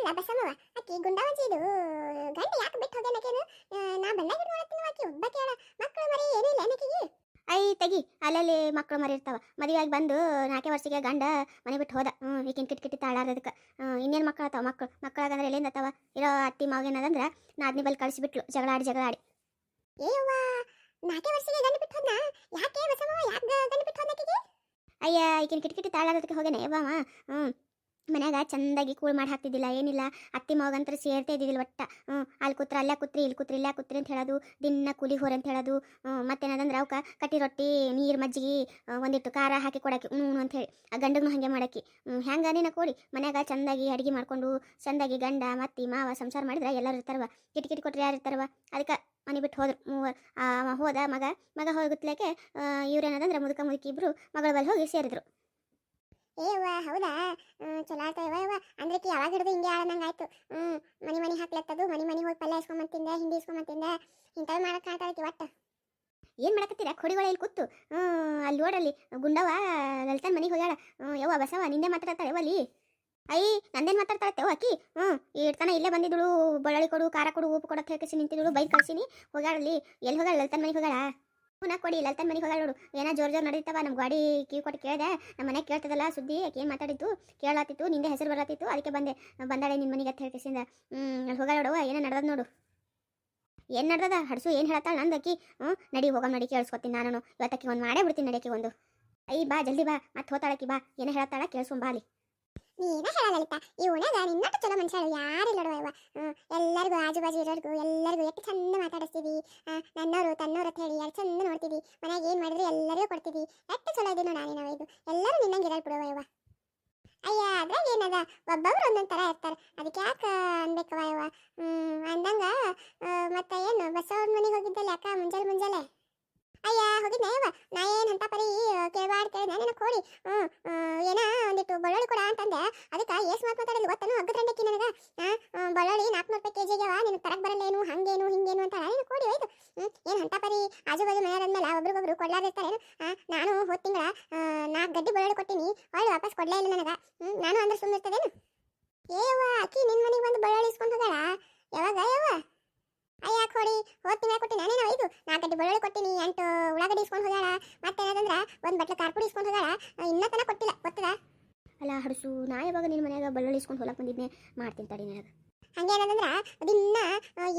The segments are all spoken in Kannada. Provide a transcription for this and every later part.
ಅಲ್ಲ ಬಸಮ್ಮವ ಆಕಿ ಗುಂಡಾವಂಜಿ ಇದು ಗಂಡ ಯಾಕೆ ಬಿಟ್ಟು ಹೋಗ್ಯಾನಕೇನು ನಾ ಬಂದಾಗ ನೋಡತ್ತೀನಿ ಆಕಿ ಒಬ್ಬ ಕೇಳ ಮಕ್ಕಳು ಮರಿ ಏನಿಲ್ಲ ಏನಕಿಗೆ ಐ ತೆಗಿ ಅಲ್ಲಲ್ಲಿ ಮಕ್ಕಳು ಮರಿ ಇರ್ತಾವ. ಮದುವೆಯಾಗಿ ಬಂದು ನಾಲ್ಕೇ ವರ್ಷಕ್ಕೆ ಗಂಡ ಮನೆ ಬಿಟ್ಟು ಹೋದ. ಹ್ಞೂ ಈಗಿನ ಕಿಟ್ ಕಿಟ್ಟಿ ತಾಳಾರದಕ್ಕೆ ಇನ್ನೇನು ಮಕ್ಕಳು ಆತಾವ ಮಕ್ಕಳು ಮಕ್ಕಳಾಗಂದ್ರೆ ಎಲ್ಲಿಂದ ಅತ್ತಾವ ಇರೋ ಅತ್ತಿ ಮಾವೇನದಂದ್ರೆ ನಾದ್ನಿ ಬಲ್ಲಿ ಕಳಿಸಿಬಿಟ್ಲು ಬಿಟ್ಲು ಜಗಳಾಡಿ. ಜಗಳಾಡಿ ಏವ್ವ ನಾಲ್ಕೇ ವರ್ಷಕ್ಕೆ ಗಂಡ ಬಿಟ್ಟು ಹೋದ್ನಾ? ಯಾಕೆ ಬಸಮ್ಮವ ಯಾಕೆ ಗಂಡ ಬಿಟ್ಟು ಹೋದ ಆಕಿಗೆ? ಅಯ್ಯ ಈಗಿನ ಕಿಟ್ ಕಿಟ್ಟಿ ತಾಳಾರದಕ್ಕೆ ಹೋಗೇನೆ ಯವ್ವ ಹ್ಞೂ ಮನ್ಯಾಗ ಚಂದಾಗಿ ಕೂಳ್ ಮಾಡಿ ಹಾಕ್ತಿದ್ದಿಲ್ಲ, ಏನಿಲ್ಲ, ಅತ್ತಿ ಮಗಂತ್ರ ಸೇರ್ತಾ ಇದ್ದಿದ್ದಿಲ್ಲ ಒಟ್ಟ. ಅಲ್ಲಿ ಕೂತ್ರ ಅಲ್ಲೇ ಕೂತ್ರಿ ಇಲ್ಲಿ ಕೂತ್ರಿ, ಇಲ್ಲೇ ಕೂತ್ರಿ ಅಂತ ಹೇಳೋದು, ದಿನ ಕೂಲಿ ಹೋರಿ ಅಂತ ಹೇಳೋದು ಮತ್ತೇನದಂದ್ರೆ ಅವಕ್ಕೆ ಕಟ್ಟಿ ರೊಟ್ಟಿ, ನೀರು ಮಜ್ಜಿಗೆ ಒಂದಿಟ್ಟು ಖಾರ ಹಾಕಿ ಕೊಡಕ್ಕೆ ಹ್ಞೂ ಅಂತ ಹೇಳಿ. ಆ ಗಂಡಗೂ ಹಾಗೆ ಮಾಡಕ್ಕೆ ಹ್ಞೂ ಹೆಂಗ ನೀನು ಕೋಡಿ ಮನ್ಯಾಗ ಚಂದಾಗಿ ಅಡುಗೆ ಮಾಡ್ಕೊಂಡು, ಚಂದಾಗಿ ಗಂಡ, ಮತ್ತಿ ಮಾವ ಸಂಸಾರ ಮಾಡಿದ್ರೆ ಎಲ್ಲರೂ ಇರ್ತಾರವ ಕಿಟ್ ಕಿಟ್ ಕೊಟ್ರೆ ಯಾರು ಇರ್ತಾರವ ಅದಕ್ಕೆ ಮನೆ ಬಿಟ್ಟು ಹೋದ್ರು, ಮೂವರು ಹೋದ ಮಗ ಮಗ ಹೋಗುತ್ತಲೇಕೆ ಇವ್ರೇನದಂದ್ರೆ ಮುದುಕ ಮುದುಕಿ ಇಬ್ಬರು ಮಗಳ ಬಲ್ಲಿ ಹೋಗಿ ಸೇರಿದ್ರು. ಏವ್ವ ಹೌದಾ? ಹ್ಮ್, ಚಲೋ ಯವ್ವ ಅಂದ್ರೆ ಕಿ ಯಾವಾಗ ಹಿಡಿದು ಹಿಂಗೆ ಆಡಂಗೆ ಆಯ್ತು ಹ್ಮ್ ಮನಿ ಮನಿ ಹಾಕ್ಲತ್ತದು ಮನಿ ಮನಿ ಹೋಗಿ ಪಲ್ಯ ಇಸ್ಕೊಂಬಂತಿಂದ ತಿಂದೆ ಹಿಂಡಿ ಇಸ್ಕೊಂಡ್ ತಿಂದೆ ಇಂಥವು ಮಾಡಕ್ ಕಾಣ್ತಾಳಕಿ ಒಟ್ಟ. ಏನು ಮಾಡಕತ್ತೀರ? ಕೊಡಿಗಳ ಇಲ್ಲಿ ಕೂತು. ಹ್ಮ್ ಅಲ್ಲಿ ಓಡಲ್ಲಿ ಗುಂಡವ ಲಲಿತನ ಮನೆಗೆ ಹೋಗ್ಯಾಳ. ಯವ್ವ ಬಸವ ನಿಂದೆ ಮಾತಾಡ್ತಾಳೆ ಒಲಿ ಅಲ್ಲಿ. ಐ ನಂದೇನು ಮಾತಾಡ್ತಾಳೆ ಅಕ್ಕಿ ಹ್ಞೂ ಇಡ್ತಾನ ಇಲ್ಲೇ ಬಂದಿದ್ದಳು ಬಳ್ಳಳಿ ಕೊಡು ಖಾರ ಕೊಡು ಉಪ್ಪು ಕೊಡಕ್ಕೆ ಹೇಳ್ಕೇಸಿ ನಿಂತಿದ್ದಳು ಬೈಕ್ ಕಳ್ಸಿನಿ. ಹೋಗ್ಯಾಳಲ್ಲಿ. ಎಲ್ಲಿ ಹೋಗ್ಯಾಳ? ಲಲಿತನ ಮನೆಗೆ ಹೋಗ್ಯಾಳ? ಪುನಃ ಕೊಡಿ, ಲಲಿತನ ಮನೆಗೆ ಹೋಗ್ಯಾಳ ನೋಡು. ಏನೋ ಜೋರ್ ಜೋರ್ ನಡೀತಾವ ನಮ್ಮ ಗಾಡಿ ಕೀ ಕೊಟ್ಟು ಕೇಳಿದೆ. ನಮ್ಮ ಮನೆ ಕೇಳ್ತದಲ್ಲ ಸುದ್ದಿ ಆಕೆ ಏನು ಮಾತಾಡಿತ್ತು ಕೇಳತ್ತಿತ್ತು ನಿಂದೆ ಹೆಸರು ಬರತ್ತಿತ್ತು ಅದಕ್ಕೆ ಬಂದೆ. ಬಂದಾಳೆ ನಿಮ್ಮ ಮನೆಗೆ ಅಂತ ಹೇಳ್ಕೇಸಿಂದ. ಹ್ಞೂ ಹೋಗ್ಯಾಳ ನೋಡು, ಏನೋ ನಡೆದ ನೋಡು. ಏನು ನಡ್ದದ? ಹಡ್ಸು ಏನು ಹೇಳ್ತಾಳೆ ನಂದಕ್ಕಿ ಹ್ಞೂ ನಡಿ ಹೋಗ ನಡಿ ಕೇಳಿಸ್ಕೊತೀನಿ ನಾನು ಇವತ್ತಕ್ಕೆ ಒಂದು ಮಾಡೇ ಬಿಡ್ತೀನಿ ನಡಿಯಕ್ಕೆ ಒಂದು. ಅಯ್ಯ ಬಾ, ಜಲ್ದಿ ಬಾ, ಮತ್ತೆ ಹೋತಾಳಕ್ಕಿ ಬಾ. ಏನೋ ಹೇಳ್ತಾಳ ಕೇಳಿಸ್ಕೊಂಡ್ ಬಾ ಅಲ್ಲಿ. ನೀನ ಹೇಳಲಿತ ಈ ಉಣಗ ನಿನ್ನಟ್ಟು ಚಲೋ ಮನುಷ್ಯರು ಯಾರು ನೋಡುವ ಎಲ್ಲರಿಗೂ ಆಜು ಬಾಜು ಇರೋರ್ಗು, ಎಲ್ಲರಿಗೂ ಎಷ್ಟು ಚಂದ ಮಾತಾಡಿಸ್ತೀವಿ. ನನ್ನವರು ತನ್ನೋರು ಅಂತ ಹೇಳಿ ಯಾರು ಚಂದ ನೋಡ್ತೀವಿ. ಮನೆಗೆ ಏನು ಮಾಡಿದ್ರೆ ಎಲ್ಲರಿಗೂ ಕೊಡ್ತೀವಿ. ಎಷ್ಟು ಚಲೋ ಇದೆ ನಾನೇ ನಾವು ಇದು. ಎಲ್ಲರೂ ನಿನ್ನಂಗೆ ಇರಲ್ ಬಿಡುವ ಅಯ್ಯ, ಅದ್ರಾಗ ಏನದ? ಒಬ್ಬೊಬ್ರು ಒಂದೊಂದು ಥರ ಇರ್ತಾರೆ. ಅದಕ್ಕೆ ಯಾಕೆ ಅನ್ಬೇಕವ ಯವ್ವ ಹ್ಮ್, ಅಂದಂಗ ಮತ್ತೆ ಏನು ಬಸವ್ರ ಮನೆಗೆ ಹೋಗಿದ್ದಲ್ಲ ಯಾಕೆ ಮುಂಜಾನೆ ಮುಂಜಾನೆ ಅಯ್ಯ, ಹೋಗಿದ್ನ ಯವ್ವ ನಾ ಏನು ಅಂತ ಪರಿ, ಕೇಳ್ಬಾರ್ದು ಕೇಳಿದ್ನ ನಿನ್ನ ಕೋಳಿ ಹ್ಞೂ ಏನ ಒಂದಿಟ್ಟು ಬೆಳ್ಳುಳ್ಳಿ ಕೊಡ ಅಂತಂದೆ. ಅದಕ್ಕೆ ಏಸ್ ಮಾತು ಮಾತಾಡೋದು ಗೊತ್ತನು? ಹಗ್ಗದ ನನಗೆ? ನನಗೆ ಬಳ್ಳೊಳ್ಳಿ ನಾಲ್ಕುನೂರು ರೂಪಾಯಿ ಕೆಜಿಗೆ ಅವ ನಿನಗೆ ತರಕ್ ಬರಲ್ಲೇನು? ಹಂಗೇನು, ಹಿಂಗೇನು ಅಂತ ನೀನು ಕೋಡಿ ಹೋಯ್ತು. ಏನು ಅಂತ ಪರಿ ಆಜು ಬಾಜು ಮನೆಯಾದ್ಮೇಲೆ ಒಬ್ರಿಗೊಬ್ರು ಕೊಡ್ಲಾದಿರ್ತಾರೇನು ನಾನು ಹೋದ ತಿಂಗಳ ನಾಲ್ಕು ಗಡ್ಡಿ ಬೆಳ್ಳುಳ್ಳಿ ಕೊಟ್ಟಿನಿ. ಅವಳು ವಾಪಸ್ ಕೊಡ್ಲೇ ಇಲ್ಲ ನನಗೆ. ನಾನು ಅಂದ್ರೆ ಸುಮ್ಮನೆ ಇರ್ತದೇನು ಏವ ಅಕ್ಕಿ ನಿನ್ನ ಮನೆಗೆ ಬಂದು ಬೆಳ್ಳುಳ್ಳಿ ಇಸ್ಕೊಂಡು ಹೋಗಾಳ ಯಾವಾಗ ಯವ್ವ ಅಯ್ಯ ಕೊಡಿ ಹೋದ ತಿಂಗಳ ಕೊಟ್ಟಿನಿ ನಾನೇನೋ ಐದು ನಾಲ್ಕು ಗಡ್ಡಿ ಬೆಳ್ಳುಳ್ಳಿ ಕೊಟ್ಟಿನಿ ಎಂಟು ಉಳ್ಳಾಗಡ್ಡಿ ಇಸ್ಕೊಂಡು ಹೋಗಾಳ ಮತ್ತೆ ಏನದಂದ್ರೆ ಒಂದು ಬಟ್ಲು ಕಾರ್ಪುಡಿ ಇಸ್ಕೊಂಡು ಹೋಗಾಳ ಇನ್ನ ತನಕ ಕೊಟ್ಟಿಲ್ಲ. ಗೊತ್ತದ? ಅಲ್ಲ ಹಡಸು, ನಾ ಯಾವಾಗ ನಿನ್ನ ಮನ್ಯಾಗ ಬಳ್ಳುಳ್ಳಿ ಇಸ್ಕೊಂಡು ಹೊಲಕ್ಕೆ ಬಂದಿದ್ನೆ. ಮಾಡ್ತೀನಿ ತಡಿ ನಿನಗೆ. ಹಂಗೆ ಏನಂದ್ರ, ದಿನ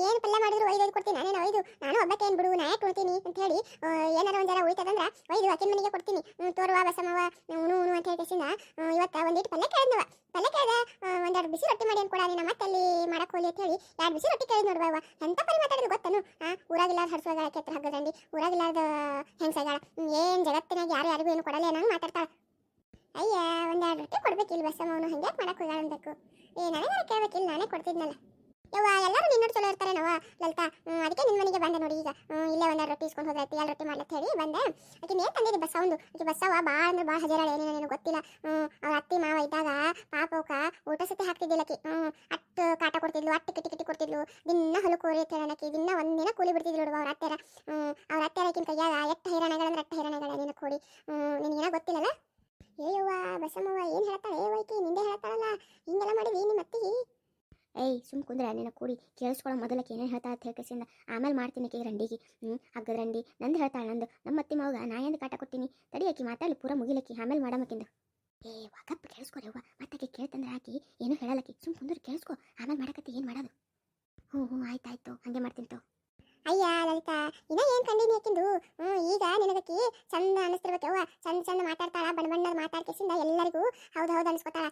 ಏನು ಪಲ್ಯ ಮಾಡಿದ್ರು ಒಯ್ದು ಕೊಡ್ತೀನಿ. ನಾನೇನು ಒಯ್ದು ನಾನು ಒಬ್ಬಕ್ಕೆ ಏನು ಬಿಡು ನಾ ಯಾಕೆ ಕೊಡ್ತೀನಿ ಅಂತ ಹೇಳಿ ಏನಾರ ಏನಾರ ಜರ ಉಳಿತದಂದ್ರ ಒಯ್ದು ಅಕ್ಕಿನ ಮನೆಗೆ ಕೊಡ್ತೀನಿ. ತೋರುವ, ಬಸಮ್ಮವ ಉಣು ಉಣು ಅಂತ ಹೇಳ್ತೀನಿ ಇವತ್ತು ಒಂದಿಟ್ಟು ಪಲ್ಯ ಕೇಳಿದ್ನವ. ಪಲ್ಯ ಕೇಳ್ದೆ ಬಿಸಿ ರೊಟ್ಟಿ ಮಾಡಿ ಅನ್ಕೊಡ ನೀನು ಮತ್ತೆ ಅಲ್ಲಿ ಮಾಡಕ್ ಹೋಗಿ ಅಂತ ಹೇಳಿ ಎರಡು ಬಿಸಿ ರೊಟ್ಟಿ ಕೇಳಿ ನೋಡುವ ಎಂತ ಪರಿ ಮಾತಾಡಿದ್ರು ಗೊತ್ತನು? ಆ ಊರಾಗಿಲ್ಲಾರ ಹಡ್ಸೋಗಳ ಕೆತ್ತರ ಹಗ್ಗದಂಡಿ ಊರಾಗಿಲ್ಲಾರ್ದ ಹೆಂಗಸಗಳ ಏನ್ ಜಗತ್ತಿನಾಗ ಯಾರು ಯಾರಿಗೂ ಏನು ಕೊಡಲ್ಲ ಮಾತಾಡ್ತಾ ಮಾತಾಡ್ತಾಳ? ಅಯ್ಯ, ಒಂದೆರಡು ರೊಟ್ಟಿ ಕೊಡ್ಬೇಕಿಲ್ಲ ಬಸ್ಸಮ್ಮ ಅವನು. ಹಂಗೆ ಮಾಡಕ್ ಹೋಗಾಳ ಅನ್ಬೇಕು ಏ ನನಗಾರ ಕೇಳ್ಬೇಕಿಲ್ಲ ನಾನೇ ಕೊಡ್ತಿದ್ನಲ್ಲ. ಯವ್ವ, ಎಲ್ಲರೂ ನಿನ್ನೋಡು ಚಲೋ ಇರ್ತಾರೆ ನವ ಲಲಿತಾ ಅದಕ್ಕೆ ನಿನ್ನ ಮನೆಗೆ ಬಂದೆ ನೋಡಿ ಈಗ. ಇಲ್ಲೇ ಒಂದೆರಡು ರೊಟ್ಟಿ ಇಸ್ಕೊಂಡು ಹೋದ್ರೈತಿ ಎಲ್ಲ ರೊಟ್ಟಿ ಮಾಡ್ಲತ್ತ ಹೇಳಿ ಬಂದೆ. ಆಕೆ ನೇ ತಂದಿದ್ದೆ ಬಸ್ಸ ಒಂದು ಆಕೆ ಬಸ್ಸವ ಭಾಳ ಅಂದ್ರೆ ಭಾಳ ಹಜರಾಳೆ ಏನೇನು ನನಗೆ ಗೊತ್ತಿಲ್ಲ. ಅವ್ರ ಅತ್ತಿ ಮಾವ ಇದ್ದಾಗ ಪಾಪ ಅವಕ ಊಟ ಸತಿ ಹಾಕ್ತಿದ್ದಿಲ್ಲ ಆಕಿ ಹ್ಮ್ ಅಟ್ಟು ಕಾಟ ಕೊಡ್ತಿದ್ಲು ಅಟ್ಟು ಕಿಟಿ ಕಿಟಿ ಕೊಡ್ತಿದ್ಲು. ದಿನ ಹೊಲ ಕೋರಿ ಹೇಳೋಣ ದಿನ ಒಂದಿನ ಕೂಲಿ ಬಿಡ್ತಿದ್ಲು ನೋಡುವ ಅವ್ರ ಅತ್ತೆರ ಹ್ಮ್, ಅವ್ರ ಅತ್ತೆರ ಆಕಿನ ಕೈಯಾಗ ಎಷ್ಟು ಹೈರಾಣಗಳಂದ್ರೆ ಅಟ್ಟ ಹೈರಾಣಗಳ ನಿನ್ನ ಹ್ಞೂ ನಿನಗೇನ ಗೊತ್ತಿಲ್ಲಲ್ಲ? ಏಯವ್ವ ಬಸಮ್ಮವ್ವ ಏನು ಹೇಳ್ತಾಳೆ? ಏ ವೈಕಿ ನಿಂದೆ ಹೇಳ್ತಾಳಲ್ಲ? ಹಿಂಗೆಲ್ಲ ಮಾಡಿದ್ವಿ ನಿಮ್ಮ ಅತ್ತಿಗೆ ಏಯ್ ಸುಮ್ ಕುಂದ್ರೆ ನಿನ್ನ ಕೂಡಿ ಕೇಳಿಸ್ಕೊಳ್ಳೋ ಮೊದಲಕ್ಕೆ ಏನೇನು ಹೇಳ್ತಾ ಅಂತ ಹೇಳ್ಕಸಿಂದ ಆಮೇಲೆ ಮಾಡ್ತೀನಿ ಕೇ ರಂಡಿಗೆ. ಹ್ಞೂ ಹಗ್ಗದ ರಂಡಿ. ನಂದು ಹೇಳ್ತಾಳೆ ನಂದು. ನಮ್ಮ ಅತ್ತಿ ಮಗ ನಾ ಎಂದು ಕಾಟ ಕೊಡ್ತೀನಿ? ತಡಿ ಆಕಿ ಮಾತಾಡಲಿ ಪೂರ ಮುಗಿಲಕ್ಕಿ. ಆಮೇಲೆ ಮಾಡಮಕ್ಕಿಂದ ಏ ವಾಕಪ್ಪ ಕೇಳಿಸ್ಕೊ ಅವ್ವ ಮತ್ತೆ ಆಕಿ ಕೇಳ್ತಂದ್ರೆ ಆಕಿ ಏನು ಹೇಳಲಕ್ಕಿ ಸುಮ್ ಕುಂದ್ರೆ ಕೇಳಿಸ್ಕೊ. ಆಮೇಲೆ ಮಾಡಕತ್ತಿ ಏನು ಮಾಡೋದು? ಹ್ಞೂ ಹ್ಞೂ ಆಯ್ತು ಆಯ್ತು ಹಂಗೆ ಮಾಡ್ತೀನಿ ತೋ ಅಯ್ಯ ಲಲಿತಾ ಇನ್ನ ಏನ್ ಕಂಡಿನಿ ಯಾಕಿಂದು ಹ್ಮ್ ಈಗ ನಿನಗಕ್ಕಿ ಚಂದ ಅನಿಸ್ತಿರ್ಬೇಕವ್ವ ಚಂದ ಚಂದ ಮಾತಾಡ್ತಾಳ ಬಣ್ಣ ಬಣ್ಣದ ಮಾತಾಡ್ಕೇಸಿಂದ ಎಲ್ಲರಿಗೂ ಹೌದು ಹೌದು ಅನ್ಸ್ಕೊತಾಳ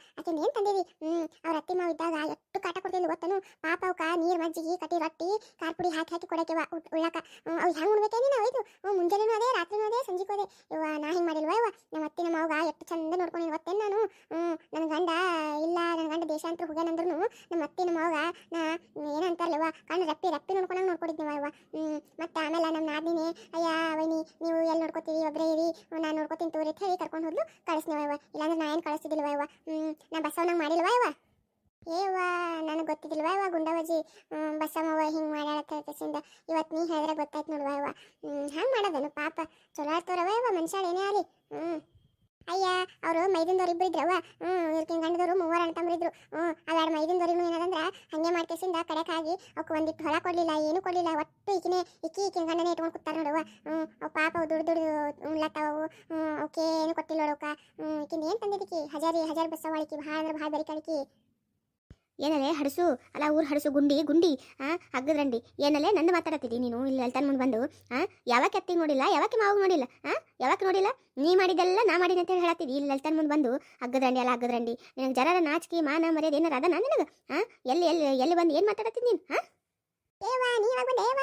ತಂದಿದಿ? ಹ್ಮ್, ಅವ್ರ ಅತ್ತಿ ಮಾವ ಇದ್ದಾಗ ಎಷ್ಟು ಕಾಟ ಕೊಡ್ತಿದ್ಲು ಗೊತ್ತನು? ಪಾಪ ಅವಕ್ಕ ನೀರ್ ಮಜ್ಜಿಗೆ, ಕಟ್ಟಿ ರೊಟ್ಟಿ, ಖಾರ ಪುಡಿ ಹಾಕಿ ಹಾಕಿ ಕೊಡಕ್ಕೆವಾ ಉಳ್ಳಾಕ. ಅವ್ ಹೆಂಗ್ ಉಣ್ಬೇಕೇನಿ ನಾವು ಇದು ಮುಂಜಾನೆನೂ ಅದೇ, ರಾತ್ರಿನೂ ಅದೇ, ಸಂಜಿಗೂ ಅದೇ. ಇವ ನಾ ಹಿಂಗ್ ಮಾಡಿಲ್ವ ಇವ ನಮ್ಮ ಅತ್ತಿ ನಮ್ಮ ಮಾವಗ ಎಷ್ಟು ಚಂದ ನೋಡ್ಕೊಂಡಿನಿ ಗೊತ್ತೇನು ನಾನು? ಹ್ಮ್, ನನ್ನ ಗಂಡ ದೇಶಾಂತರ ಹೋಗ್ಯಾನಂದ್ರೂ ನಮ್ಮ ಅತ್ತಿ ನಮ್ಮ ಅವಾಗ ನಾ ಏನಂತಾರಲ್ಲವ ಕಣ್ಣು ರಪ್ಪಿ ರಪ್ಪಿ ನೋಡ್ಕೊಂಡಂಗೆ ನೋಡ್ಕೊಂಡಿದ್ನವ ಅವ್ವ ಮತ್ತೆ ಆಮೇಲೆ ನಮ್ಮ ನಾದಿನಿ, ಅಯ್ಯ, ವೈನಿ, ನೀವು ಎಲ್ಲಿ ನೋಡ್ಕೋತೀವಿ ಒಬ್ಬರೇ ಇರಿ, ನಾನು ನೋಡ್ಕೋತೀನಿ ತೋರಿ ಹೇಳಿ ಕರ್ಕೊಂಡು ಹೋದ್ಲು ಕಳಿಸ್ನವ ಇವ ಇಲ್ಲಾಂದ್ರೆ ನಾ ಏನು ಕಳಿಸ್ತಿದ್ದಿಲ್ವ ಇವ ನಾ ಬಸವನಾಗ ಮಾಡಿಲ್ವ ಇವ ಏವ ನನಗೆ ಗೊತ್ತಿದ್ದಿಲ್ವ ಇವ ಗುಂಡವಜಿ ಬಸಮ್ಮವ ಹಿಂಗೆ ಮಾಡ್ಯಾಳತ್ತ ಕೇಸಿಂದ ಇವತ್ತು ನೀ ಹೇಳಿದ್ರೆ ಗೊತ್ತಾಯ್ತು ನೋಡುವ ಹ್ಮ್, ಹಂಗೆ ಮಾಡೋದನು ಪಾಪ. ಚಲೋ ಆಡ್ತಾರವ ಇವ ಮನುಷ್ಯ ಏನೇ ಆಗಲಿ. ಹ್ಞೂ ಅಯ್ಯ, ಅವರು ಮೈದಿಂದವ್ರು ಇಬ್ಬರು ಇದ್ರವ ಹ್ಮ್ ಇವ್ರಿಗೆ ಗಂಡದವರು ಅಣ್ಣ ತಮ್ಮರಿದ್ರು ಹ್ಮ್ ಅವೆರಡು ಏನದಂದ್ರೆ, ಹಂಗೆ ಮಾಡ್ಕೇಸಿಂದ ಕಡೆಕಾಗಿ ಅವಕ್ಕೆ ಒಂದಿಟ್ಟು ಹೊಲ ಕೊಡ್ಲಿಲ್ಲ, ಏನು ಕೊಡ್ಲಿಲ್ಲ, ಒಟ್ಟು ಈಕಿನೇ ಇಕ್ಕಿ ಈಕಿನ ಗಂಡನೇ ಇಟ್ಕೊಂಡು ಕೂತಾರ ನೋಡುವ ಹ್ಞೂ ಅವು ಪಾಪ ಅವು ದುಡ್ಡು ದುಡ್ಡು ಉಣ್ಲತ್ತಾವು ಹ್ಞೂ ಅವಕ್ಕೆ ಏನು ಕೊಟ್ಟಿಲ್ಲ ನೋಡವ್ಕ ಹ್ಞೂ ಈಕಿನ ಏನು ತಂದಿದ್ದಕ್ಕೆ ಹಜಾರಿ, ಹಜಾರ್ ಬಸ್ಸವಾಳಿಕಿ ಭಾಳ ಅಂದ್ರೆ ಭಾಳ ಬೆರಿಕಾಳಿಕಿ ಏನಲ್ಲೇ ಹಡಸು ಅಲ್ಲ ಊರು ಹಡಸು ಗುಂಡಿ ಗುಂಡಿ, ಆ, ಹಗ್ಗದ್ರಂಡಿ ಏನಲ್ಲೇ ನನ್ನ ಮಾತಾಡತ್ತಿದ್ದಿ ನೀನು ಇಲ್ಲಿ ಅಲ್ತಾನ ಮುಂದೆ ಬಂದು, ಆ, ಯಾವಾಗ ಎತ್ತಿಗೆ ನೋಡಿಲ್ಲ, ಯಾವಾಗ ಮಾವು ನೋಡಿಲ್ಲ ಹಾಂ ಯಾವಾಗ ನೋಡಿಲ್ಲ? ನೀ ಮಾಡಿದೆಲ್ಲ ನಾ ಮಾಡಿದ ಅಂತ ಹೇಳಿ ಹೇಳತ್ತಿದ್ದಿ ಇಲ್ಲಿ ಅಲ್ತಾನ ಮುಂದೆ ಬಂದು, ಹಗ್ಗದ್ರಂಡಿ ಅಲ್ಲ ಹಗ್ಗದ್ರಂಡಿ, ನಿನಗೆ ಜರರ ನಾಚಿಕೆ, ಮಾನ, ಮರ್ಯಾದೆ ಏನಾರ ಅದ ನಿನಗೆ? ಆ, ಎಲ್ಲಿ ಎಲ್ಲಿ ಎಲ್ಲಿ ಬಂದು ಏನು ಮಾತಾಡತ್ತೀನಿ ನೀನು ಹಾಂ ಏವಾ ನೀ ಯಾವಾಗ ಬಂದೆ ಏವ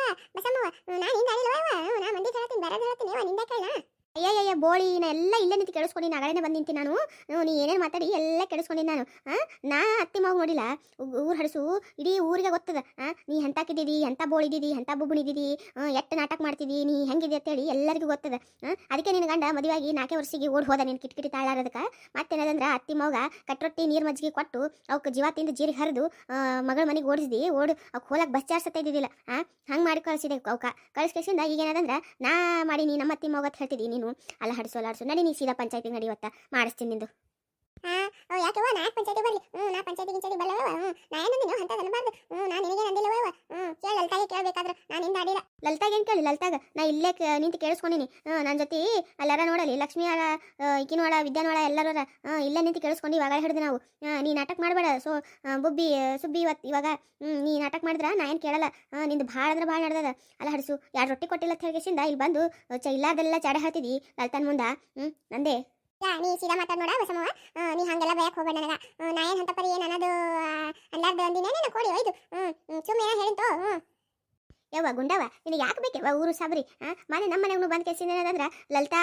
ನಾನು ನಾ ಮಂದಿ ಹೇಳ್ತೀನಿ ಬೇರೆ ಹೇಳ್ತೀನಿ ಏವ ನಿಂದ ಕೇಳ ಅಯ್ಯಯ್ಯ ಬೋಳಿ, ನಾ ಎಲ್ಲ ಇಲ್ಲೇ ನಿಂತು ಕೆಡಿಸ್ಕೊಂಡು ನಾಗಳೆನೆ ಬಂದು ನಿಂತಿ ನಾನು. ನೀ ಏನೇನು ಮಾತಾಡಿ ಎಲ್ಲ ಕೆಡಿಸ್ಕೊಂಡಿನಿ ನಾನು. ಆ, ನಾ ಅತ್ತಿ ಮಾವು ನೋಡಿಲ್ಲ? ಊರು ಹಡಸು, ಇಡೀ ಊರಿಗೆ ಗೊತ್ತದ? ನೀ ಎಂತಾಕಿದ್ದೀದಿ ಎಂತ ಬೋಳಿದಿದಿ ಎಂತ ಬುಬ್ಬುಣಿದಿದಿ ಎಷ್ಟು ನಾಟಕ ಮಾಡ್ತಿದಿ ನೀ ಹೆಂಗಿದೆ ಅಂತೇಳಿ ಎಲ್ಲರಿಗೂ ಗೊತ್ತದ. ಅದಕ್ಕೆ ನಿನ್ನ ಗಂಡ ಮದುವೆಯಾಗಿ ನಾಲ್ಕೇ ವರ್ಷಿಗೆ ಓಡ್ ಹೋದ ನೀನು ಕಿಟಕಿಟಿ ತಾಳಾರದಕ್ಕೆ ಮತ್ತೇನದಂದ್ರೆ ಅತ್ತಿ ಮಾವ ಕಟ್ರೊಟ್ಟಿ ನೀರು ಮಜ್ಜಿಗೆ ಕೊಟ್ಟು ಅವಕ್ಕೆ ಜೀವ ತಿಂದು ಜೀರಿಗೆ ಹರಿದು ಮಗಳ ಮನೆಗೆ ಓಡಿಸಿದಿ ಓಡ್, ಅವ್ಕೆ ಹೋಲಕ್ಕೆ ಬಸ್ ಚಾರ್ಸತ್ತ ಇದ್ದಿದ್ದಿಲ್ಲ. ಆ, ಹಂಗೆ ಮಾಡಿ ಕಳಿಸಿದೆ ಅವಕ್ಕೆ ಕಳಿಸ್ಕೇಸಿಂದ ಈಗ ಏನದಂದ್ರೆ ನಾ ಮಾಡಿ ನೀ ನಮ್ಮ ಅತ್ತಿ ಮಾವ ಹೇಳ್ತಿದ್ದೀನಿ ನೀನು. ಅಲ್ಲ, ಹಡಿಸು ಅಲ್ಲ, ಹಡಿಸು. ನಡಿ, ನೀ ಸೀದಾ ಪಂಚಾಯತಿಗೆ ನಡಿ, ಇವತ್ತ. ಮಾಡಿಸ್ತೀನಿ ನಿಂದು. ಹಾ ನಾಲ್ಕು ಪಂಚಾಯತಿ ಪಂಚಾಯತಿ ಗಿಂಚಾಯತಿ ಬಲ್ಲವ ಹ್ಞೂ ನಾ ಏನಂದಿನ ಅಂತ ಅನ್ಬಾರ್ದು ಹ್ಞೂ ನಾ ನಿನಗೆ ನಂದಿಲ್ಲವ ಹ್ಞೂ ಕೇಳಿ ಅಲ್ತಾಗೆ ಕೇಳಬೇಕಾದ್ರೆ ನಾನು ಹಿಂದೆ ಆಡಿಲ್ಲ ಲಲಿತಾಗ ಏನು ಕೇಳಿ? ಲಲಿತಾಗ, ನಾ ಇಲ್ಲೇ ನಿಂತು ಕೇಳಿಸ್ಕೊಂಡಿನಿ. ನನ್ನ ಜೊತೆ ಅಲ್ಲಾರ ನೋಡಲಿ, ಲಕ್ಷ್ಮಿ ಅಳ ಈಕಿನೋಳ ವಿದ್ಯಾನೋಳ ಎಲ್ಲರೂ ಇಲ್ಲೇ ನಿಂತು ಕೇಳಿಸ್ಕೊಂಡು ಇವಾಗ ಹಿಡಿದು ನಾವು. ನೀ ನಾಟಕ ಮಾಡಬೇಡ, ಸೊ ಬುಬ್ಬಿ ಸುಬ್ಬಿ ಇವತ್ತು ಇವಾಗ ನೀ ನಾಟಕ ಮಾಡಿದ್ರ, ನಾ ಏನು ಕೇಳಲ್ಲ. ನಿಂದು ಭಾಳ ಅಂದ್ರೆ ಭಾಳ ನಡೆದದ. ಅಲ್ಲ ಹಡಿಸು ಎರಡು ರೊಟ್ಟಿ ಕೊಟ್ಟಿಲ್ಲ ಅಂತ ಇಲ್ಲಿ ಬಂದು ಚ, ಇಲ್ಲಾರ್ದೆಲ್ಲ ಚಡ ಹೇಳ್ತಿದ್ದಿ ಲಲಿತನ ಮುಂದ. ಹ್ಞೂ ನಂದೇ. ಯಾ, ನೀ ಸೀದಾ ಮಾತಾಡ್ ನೋಡ ಬಸಮ್ಮವ ನೀ ಹಂಗೆಲ್ಲ ಬಯಕ್ ಹೋಗ್ಬೇಡ ನನಗ ಆ, ನಾ ಏನ್ ಅಂತ ಪರಿ ಏನ್ ಅನ್ನೋದು ಅಲ್ಲಾರ್ದು ಒಂದಿನ ನಾನು ಕೊಡಿ ಒಯ್ದು ಹ್ಞೂ ಸುಮ್ಮನೆ ಏನೋ ಹೇಳಿಂತು ಹ್ಞೂ ಯವ್ವ ಗುಂಡವ, ನಿನಗೆ ಯಾಕೆ ಬೇಕೇವ ಊರು ಸಾಬ್ರಿ ಮನೆ ನಮ್ಮ ಮನೆಗೂ ಬಂದು ಕೆಸಿನ ಏನಂದ್ರೆ ಲಲಿತಾ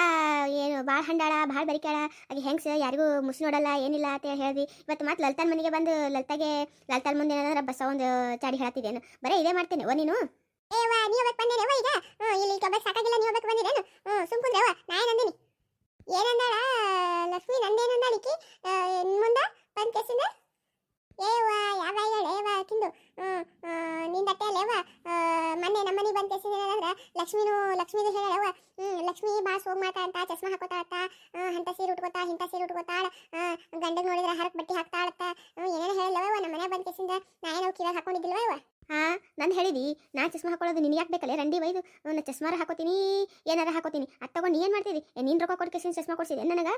ಏನು ಭಾಳ ಹಂಡಾಳ ಭಾಳ ಬರಿಕಾಳ ಹಾಗೆ ಹೆಂಗ್ಸ, ಯಾರಿಗೂ ಮುಸಿ ನೋಡಲ್ಲ, ಏನಿಲ್ಲ ಅಂತ ಹೇಳಿದ್ವಿ ಇವತ್ತು ಮತ್ತೆ ಲಲಿತಾನ್ ಮನೆಗೆ ಬಂದು ಲಲಿತಾಗೆ, ಲಲಿತಾನ್ ಮುಂದೆ ಏನಂದ್ರೆ ಬಸ್ಸ ಒಂದು ಚಾಡಿ ಹೇಳತ್ತಿದ್ದೇನು ಬರೀ ಇದೇ ಮಾಡ್ತೇನೆ, ಓ ನೀನು? ಏವ ನೀ ಹೋಗ್ಬೇಕು ಬಂದೇನೆ ಈಗ? ಇಲ್ಲಿ ಒಬ್ಬಕ್ಕೆ ಸಾಕಾಗಿಲ್ಲ, ನೀ ಹೋಗ್ಬೇಕು ಬಂದಿರೇನು? ಹ್ಞೂ ಸುಮ್ ಕುಂದ್ರವ ನಾ ಏನಂದಿನಿ ಏನಂದಾಳ, ಲಕ್ಷ್ಮಿ ನಂದೇನಂದಾಳಿಕಿ ಮುಂದ ಬಂದ್ ಕೇಸಿಂದ? ಏವ ಯಾವ ಏವ ಕಿಂದು? ನಿಂದಟ್ಟೆ ಅಲ್ಲೇವ ಮೊನ್ನೆ ನಮ್ಮನೆ ಬಂದು ಕೇಸಿಂದ ಏನಂದ್ರೆ ಲಕ್ಷ್ಮಿನು ಲಕ್ಷ್ಮಿದು ಹೇಳವ ಹ್ಞೂ ಲಕ್ಷ್ಮಿ ಭಾಳ ಸೋಗ್ ಅಂತ ಚಸ್ಮಾ ಹಾಕೋತಾಳತ್ತ ಅಂತ ಸೀರೆ ಉಟ್ಕೋತಾ ಇಂಥ ಸೀರೆ ಉಟ್ಕೋತಾಳ ಗಂಡಗ್ ನೋಡಿದ್ರೆ ಹರಕ್ ಬಟ್ಟೆ ಹಾಕ್ತಾಳತ್ತ ಏನೇನು ಹೇಳಲ್ಲವ ನಮ್ಮ ಮನೆ ಬಂದ ಕೇಸಿಂದ ನಾ ಏನೋ ಕಿವಾಗ ಹಾಕೊಂಡಿದ್ದಿಲ್ವ ಹಾ ನಾನು ಹೇಳಿದಿ ನಾ ಚಸ್ಮಾ ಹಾಕೊಳ್ಳೋದು ನಿನಗೆ ಯಾಕೆ ಬೇಕಲ್ಲ ರಂಡಿ ವೈದು ನಾ ಚಸ್ಮಾರ ಹಾಕೋತೀನಿ ಏನಾರ ಹಾಕೋತೀನಿ ಅದು ತಗೊಂಡು ಏನು ಮಾಡ್ತಿದ್ದಿ ನೀನು ರೊಕ್ಕ ಕೊಟ್ಟು ಕೇಸಿನ ಚಸ್ಮಾ ಕೊಡ್ಸಿದೆ ನನಗೆ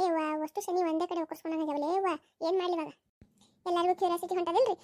ಏವ ವಸ್ತು ಶನಿ ಒಂದೇ ಕಡೆ ಒಕ್ಕರ್ಸ್ಕೊಂಡಂಗಾಗಲ್ಲ ಏವ ಏನು ಮಾಡಲಿ ಇವಾಗ? ಎಲ್ಲರಿಗೂ ಕ್ಯೂರಿಯಾಸಿಟಿ ಹೊಂಟದಿಲ್ರಿ?